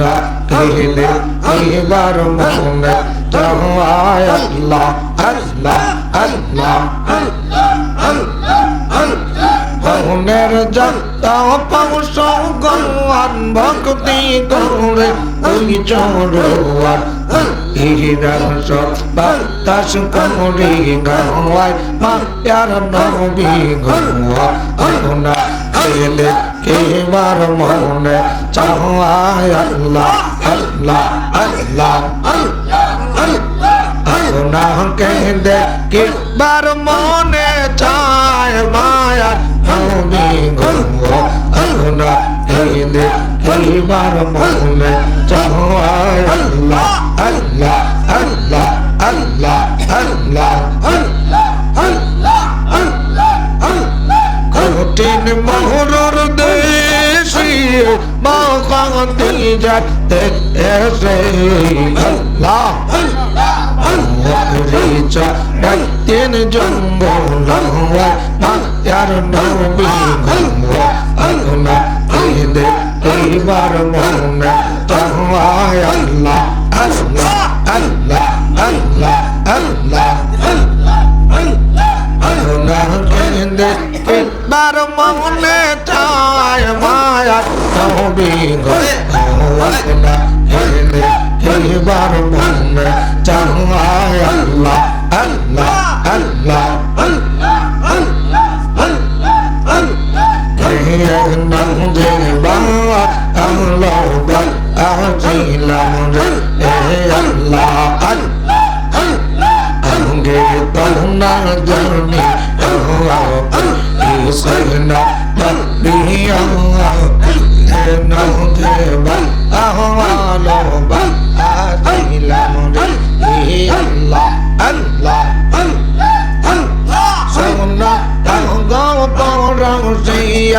ডাকিলে এবার মনে চাওয়ায় আল্লাহ আল্লাহ আল্লাহ মনের যত পৌষ গৌয়ান ভক্তি করে ওই চড়ুয়ার হিরস বাতাস করি গাওয়ায়, মায়ার নবী গৌয়া না খেলে কেবার মনে চাওয়ায় আল্লাহ আল্লাহ আল্লাহ না কেঁদে কেবার মনে চায় মায়া। নবী গৌয়া না কেঁদে কেবার মনে চাওয়ায় আল্লাহ আল্লাহ আল্লাহ আল্লাহ আল্লাহ। কঠিন মোহরর দেশি বাগাতি যাতে এসে আল্লাহ রিচা ডাইতেন জঙ্গল মায়ার নবী গঙ্গা ঈদে এইবার মনে চাওয়ায় আল্লাহ আল্লাহ আল্লাহ আল্লাহ আল্লাহ কেঁদে একবার মনে চায় মায়া নবী গঙ্গা কেঁদে এইবার মনে চাওয়ায় আল্লাহ আল্লাহ আল্লাহ নন্দে বাবা আল্লাহ আজিলাম রে আল্লাহ আঙ্গে তহনা বাবা আল্লাহ আজিলাম রে আল্লাহ আল্লাহ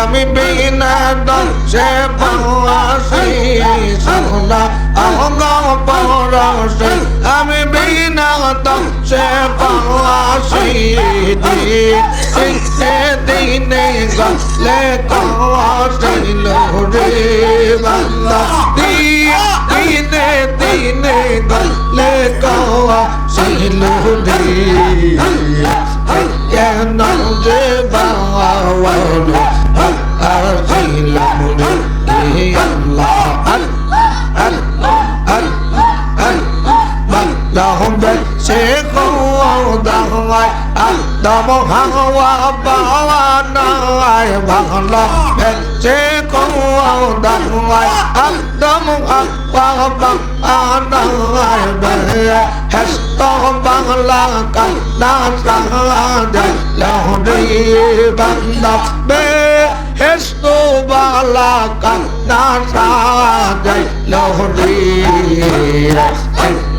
আমি বিনা দশে পাওয়াসি সোনা গাও পরং আমি বিনা দশে পাওয়াসি দিনে দিনে গলে কাওয়াসিল রে বান্দা দিনে দিনে গলে কাওয়াসিল রে কেন যে বাওয়ালো আসিলাম রে আল্লাহ সে দাওয়ায় আদম হাওয়া বাওয়া নাই বাংলা সে দাওয়ায় আদম হাওয়া বাওয়া নাই হেস্ত বাংলা কান্না সাহায্য লহরে বান্দা বে হেস্ত বাংলা কান্না সাহায্য লহরে নাও যে বাংলা বাল আজিলাম রে এ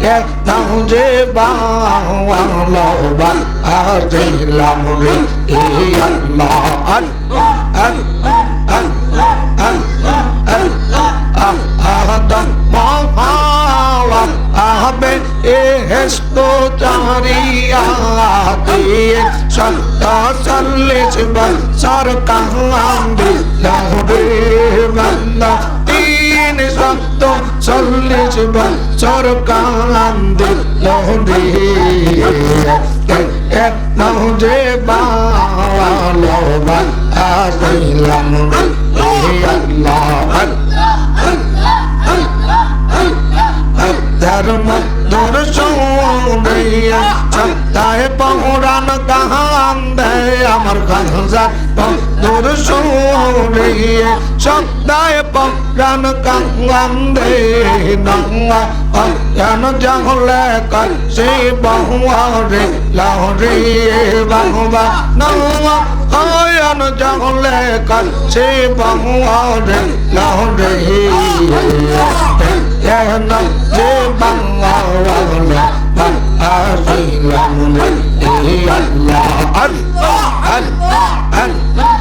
আল্লাহ আল্লাহ। আল্লাহ আল্লাহ আল্লাহ আদম মহাওয়া আহবে এ হেস্তো চারিয়াতে সত্য চল্লিশ বছর কাহান্দি লহরে বান্দা তিন সত্য চল্লিশ বছর কাহান্দি লহরে যে বালো বা আসিলাম আল্লাহ ধর্ম দর্শনিয়া সপ্তাহে পৌরাণ কাহান দেয় আমার খানজা দর্শনিয়া সপ্তাহে পৌরাণ কাহান দেয় নঙ্গা অজ্ঞান জাহলে কাছে বহুয়া রে লাহরে বাহুবা নঙ্গা অয়ন জাহলে কাছে বহুয়া রে লাহরে কেন যে বাংলা আসিলাম রে এ আল্লাহ আল্লাহ আল্লাহ আল্লাহ আল্লাহ আল্লাহ আঙ্গে তরুণা জানি আল্লাহ সরনা বাহিয়া কইয়া না দে বাংলা আসিলাম রে এ আল্লাহ সরি কহটিন নিদানে কহুয়া অলাম বইলা পাহার কহরে ওরে বান্দা ও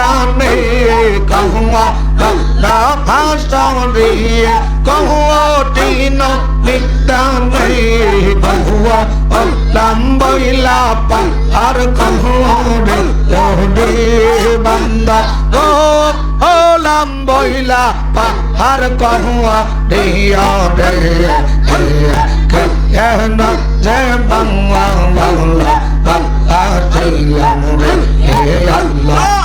জানে কহুয়া না ভাষণে কহুয়া তিন নিদানে কহুয়া লম্বইলা পার কহুয়া রে বান্দা ও ও লম্বইলা পাহাড় কহুয়া দিয়া রে কেন যে বাংলা বাংলা বাংলা চলাম রে আল্লাহ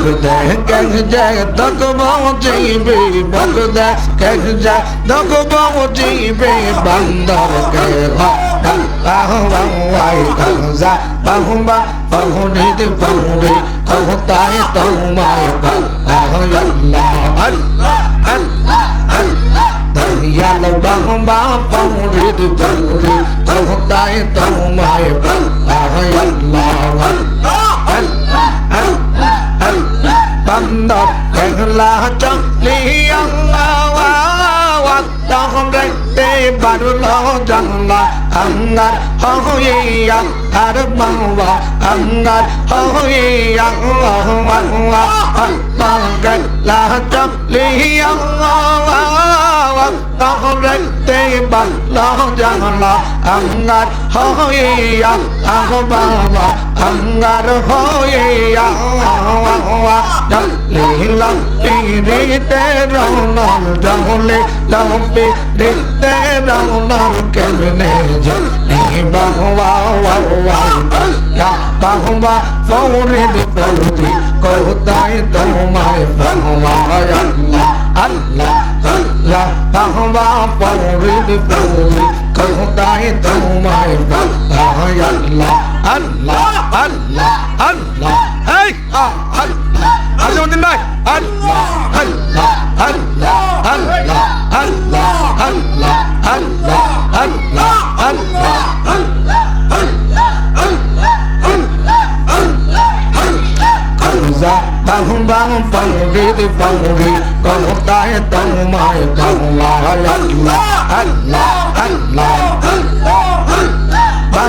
Bakda kahja dokbauji be Bakda kahja dokbauji be bandar kahwa bahwa wai kahza bahwa bahune de bahune kahta hai tuma bahwa Allah Allah Allah Allah Yalla bahwa bahune de bahune kahta hai tuma bahwa Allah Allah Allah বান্দর একলা চলিয়া বারল জংলা angar hoya arbawa angar hoya Allah Allah la tabli Allah Allah rekte bala jala angar hoya arbawa angar hoya Allah dalli lampi rite rawna dalli lampi rite rawna kelne বাহবা ফৌরি ফৌরি কোথায় তোমায় বাহবা আল্লাহ আল্লাহ আল্লাহ বাহবা ফৌরি ফৌরি কোথায় তোমায় বাহবা আল্লাহ আল্লাহ আল্লাহ আল্লাহ এই আল্লাহ আজমুদ্দিন ভাই আল্লাহ আল্লাহ আল্লাহ আল্লাহ আল্লাহ আল্লাহ আল্লাহ আল্লাহ আল্লাহ Kanza bahum bahum pangri di pangri Kau tahe tau mai kau Allah Allah Allah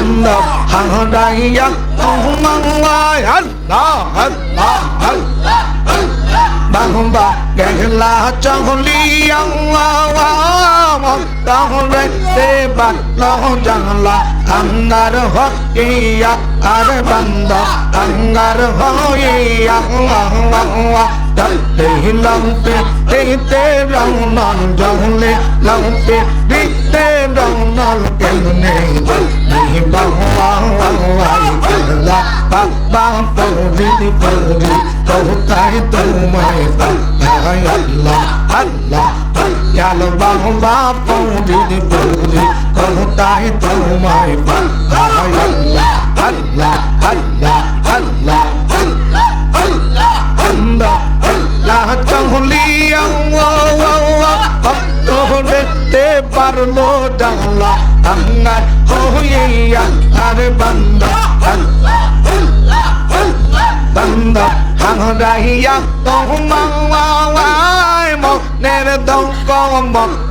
Allah Ahadaya Allah Allah Allah Allah Bahumba Gangla Changli Allah Dahre Deva Loh Jangla Angar Hokiya Arbanda Angar Hokiya Allah Allah dal te hi lang te te te rang nan jang le lang te di te rang nan ken ne ni bang wang wang wang ken la bang bang to di di to di to tai to mai to ai allah allah ya la bang ba to di di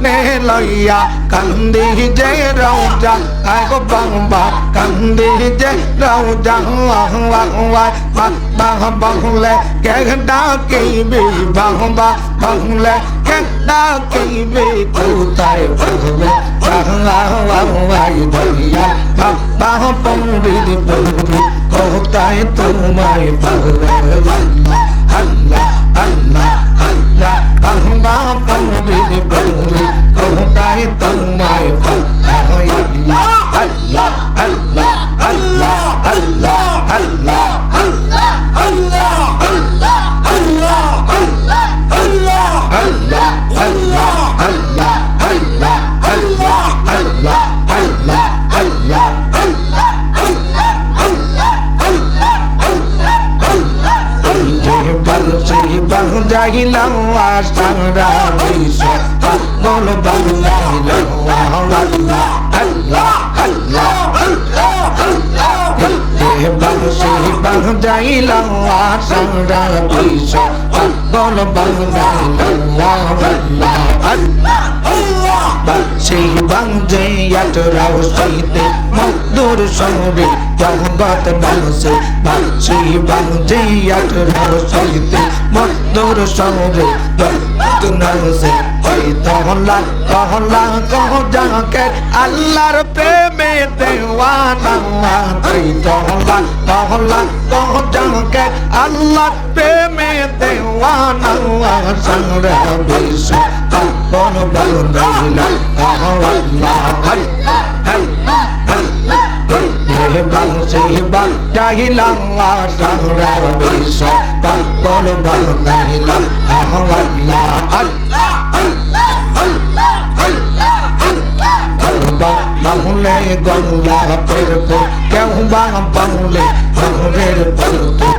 মনে লইয়া কান্দি যে রৌজা আয় গো বাংবা কান্দি যে রৌজা বাংলে কে ডাকিবি বাংবা বাংলে কে ডাকিবি কোথায় বাংলে বাংলা ধরিয়া বাবা পন্ডিত পন্ডিত কোথায় তোমায় পাগলে আল্লাহ আল্লাহ আল্লাহ বাংলা পন্ডিত পন্ডিত বিশ্ব বল বাংলা আল্লাহ আল্লাহ আল্লাহ আল্লাহ বাংশি বাং যাইলাম সারা বিশ্ব বল বাংশি বাং জয়াত রাও সইতে মধুর সঙ্গে জগত বাংশি বাংশি বাং জয়াত রাও সইতে মধুর সঙ্গে সুন্দর হোসেন ওই তহল্লা তহল্লা তহজাকে আল্লাহর প্রেমে দেওয়ানা ওই তহল্লা তহল্লা তহজাকে আল্লাহর প্রেমে দেওয়ানা সংরে বিশু তপন বলুন রইলা তহল্লা হই। Sehbang, sehbang, dahilang Sangrar bisa Bakpol bal dahilang Ahwallah Allah, Allah, Allah, Allah, Allah Bahule gongla perpe Kehbang bahule Bahule perpe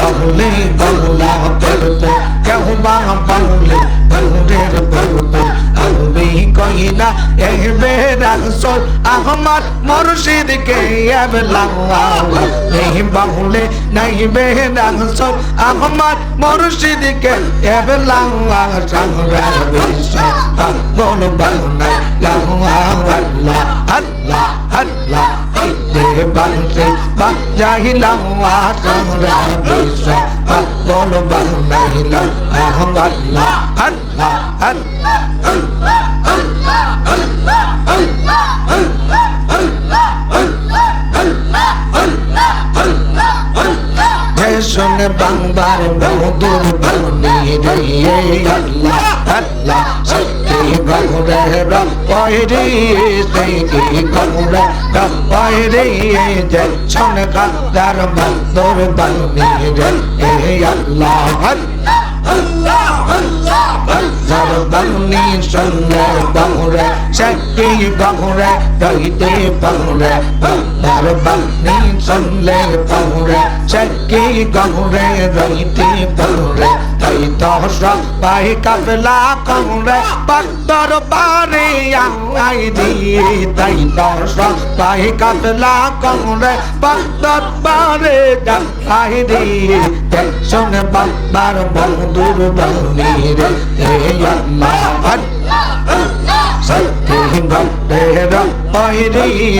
Bahule gongla perpe যহুবা বললে বলদের বলবে আলবে কহিলা এহবে রাসুল আহমদ মুর্শিদ কে এবলাওয়া এই বাহুলে নাইবে রাসুল আহমদ মুর্শিদ কে এবলাওয়া সংরা বিশ্ব বল বলনা লাহুয়া আল্লাহ আল্লাহ আল্লাহ বাংসে বা যাহিলাম আ সংরা বিশ্ব বল বলনা শুনে বাংলার বহুদূর ছনে কান্দার বন্দর বন্দর আল্লাহ। Zarabani sunne bahura Sakti bahura Kaite bahura Zarabani sunne bahura Sakti bahura Raite bahura Taita hosa Pai kafla kahura Bakdar bari Yangai diye Taita hosa Pai kafla kahura Bakdar bari Yangai diye Tetsune bakbar Bakdu കുർബാനീര ഏയമ്മ സത്യഹിംഗം രേര പൈരീയ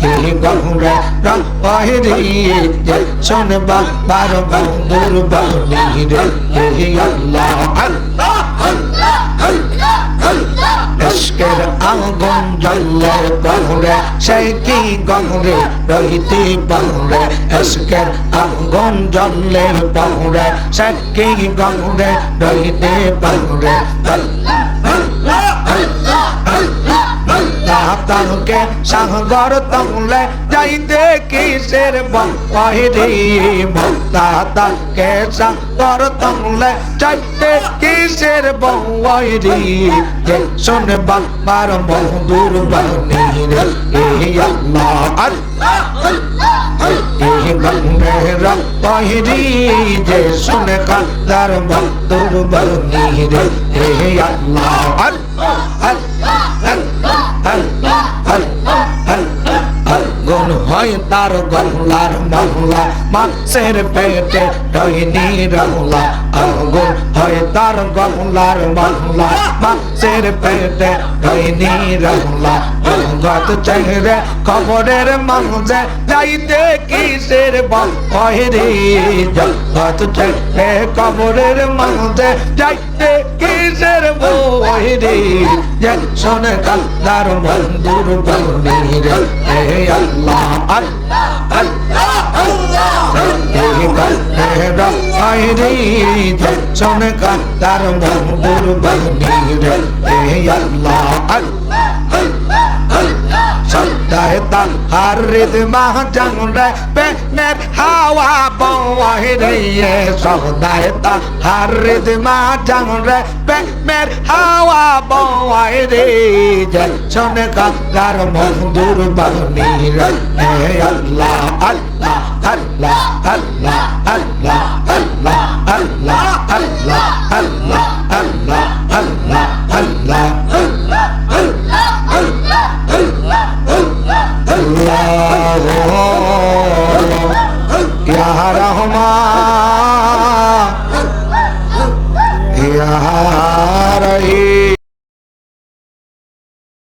കിഹിംഗം രേര പൈരീയ സുനബ പരമ ദുർബാനീര ഏയമ്മ അല്ലാഹ് അല്ലാഹ് ইশকের আগুন জ্বললে বাহুরে, সেই কি গঙ্গে রহিতি বাহুরে ইশকের আগুন জ্বললে বাহুরে, সেই কি গঙ্গে রহিতি বাহুরে। আল্লাহ আল্লাহ আল্লাহ আল্লাহ তাহকে সাগর তমলে যাইতে কিসের বহিরি ভক্তা তাকে সাগর তমলে যাইতে কিসের বহিরি শুনে বাবার বন্ধুর বাণী রে আল্লাহ বহিরি যে শুনে কাদার বন্ধুর বাণী রে এই আল্লাহ। はい。আগুন হয় তার গল্লার মহলা। মাছের পেটে টহিনি রহলা আগুন হয় তার গল্লার মহলা। মাছের পেটে টহিনি রহলা গত চেহরে খবরের মাঝে যাইতে কিসের বল কহেরে গত চেহরে খবরের মাঝে যাইতে কিসের বল কহেরে যে শোনে কাল্লার মন্দুর বলনি রে। চমকার তার মন দুর্বল নীর হে আল্লাহ আল্লাহ đại tăng hà ri tư ma chẳng ra bên nét hà hoa bông hoa hi đây sau đại tăng hà ri tư ma chẳng ra bên nét hà hoa bông hoa hi đây chân cho nên các gà rồng hồngdur bằng ni ra hey Allah Allah Allah Allah Allah Allah Allah Allah Allah Allah Allah Allah Allah Allah Allah Allah.